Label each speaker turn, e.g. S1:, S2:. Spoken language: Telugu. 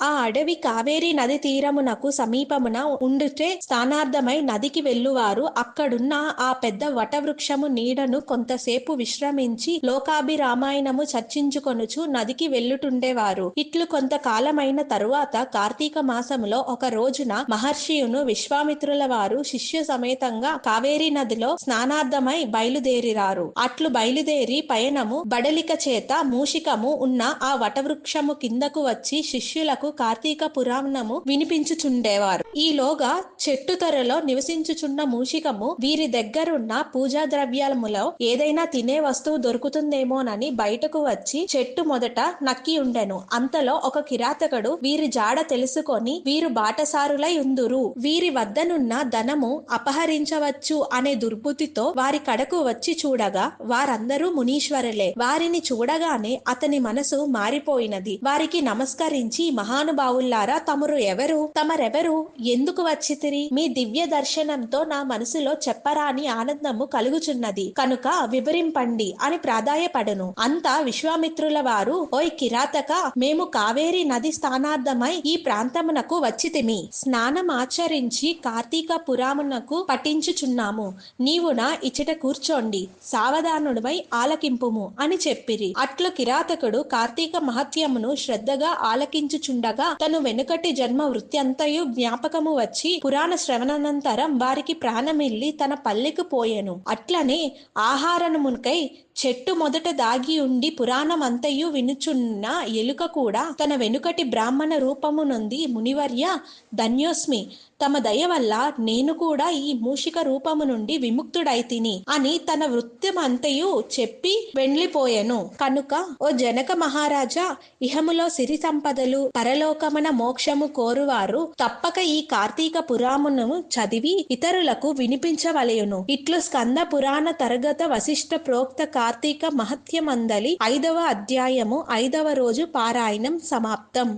S1: ఆ అడవి కావేరీ నది తీరమునకు సమీపమున ఉండుటే స్థానార్థమై నదికి వెళ్ళువారు. అక్కడున్న ఆ పెద్ద వటవృక్షము నీడను కొంతసేపు విశ్రమించి లోకాభిరామాయణము చర్చించుకొనుచు నదికి వెళ్ళుటుండేవారు ఇట్లు కొంతకాలమైన తరువాత కార్తీక మాసములో ఒక రోజున మహర్షియును విశ్వామిత్రుల వారు శిష్య సమేతంగా కావేరీ నదిలో స్నానార్థమై బయలుదేరిరారు. అట్లు బయలుదేరి పయనము బడలిక చేత మూషికము ఉన్న ఆ వటవృక్షము కిందకు వచ్చి శిష్యులకు కార్తీక పురాణము వినిపించుచుండేవారు. ఈలోగా చెట్టు తెరలో నివసించుచున్న మూషికము వీరి దగ్గరున్న పూజా ద్రవ్యాలములో ఏదైనా తినే వస్తువు దొరుకుతుందేమోనని బయటకు వచ్చి చెట్టు మొదట నక్కి ఉండెను. అంతలో ఒక కిరాతకుడు వీరి జాడ తెలుసుకొని వీరు బాటసారులై ఉందురు. వీరి వద్దనున్న ధనము అపహరించవచ్చు అనే దుర్బుద్ధితో వారి కడకు వచ్చి చూడగా వారందరూ మునీశ్వరులే. వారిని చూడగానే అతని మనసు మారిపోయినది. వారికి నమస్కరించి మహా మహానుభావుల్లారా తమరు ఎవరు? తమరెవరు? ఎందుకు వచ్చితిరి? మీ దివ్య దర్శనంతో నా మనసులో చెప్పరాని ఆనందము కలుగుచున్నది. కనుక వివరింపండి అని ప్రాధాయపడను. అంతా విశ్వామిత్రుల వారు ఓయ్ కిరాతక మేము కావేరి నది స్థానార్థమై ఈ ప్రాంతమునకు వచ్చితిమి. స్నానం ఆచరించి కార్తీక పురామునకు పఠించుచున్నాము. నీవు నా ఇచ్చట కూర్చోండి. సావధానుడిపై ఆలకింపుము అని చెప్పిరి. అట్లు కిరాతకుడు కార్తీక మహత్యమును శ్రద్ధగా ఆలకించుచుండ ఉండగా తను వెనుకటి జన్మ వృత్యంతయు జ్ఞాపకము వచ్చి పురాణ శ్రవణానంతరం వారికి ప్రాణమిల్లి తన పల్లెకు పోయెను. అట్లనే ఆహారమునకై చెట్టు మొదట దాగి ఉండి పురాణమంతయు వినుచున్న ఎలుక కూడా తన వెనుకటి బ్రాహ్మణ రూపము నుండి మునివర్య ధన్యోస్మి తమ దయ వల్ల నేను కూడా ఈ మూషిక రూపము నుండి విముక్తుడైతిని అని తన వృత్తిమంతయు చెప్పి వెళ్ళిపోయెను కనుక ఓ జనక మహారాజా ఇహములో సిరి సంపదలు పరలోకమన మోక్షము కోరువారు తప్పక ఈ కార్తీక పురాణమును చదివి ఇతరులకు వినిపించవలయును ఇట్లు స్కంద పురాణ తరగత వశిష్ట ప్రోక్త కార్తీక మహత్యమందలి ఐదవ అధ్యాయము ఐదవ రోజు పారాయణం సమాప్తం.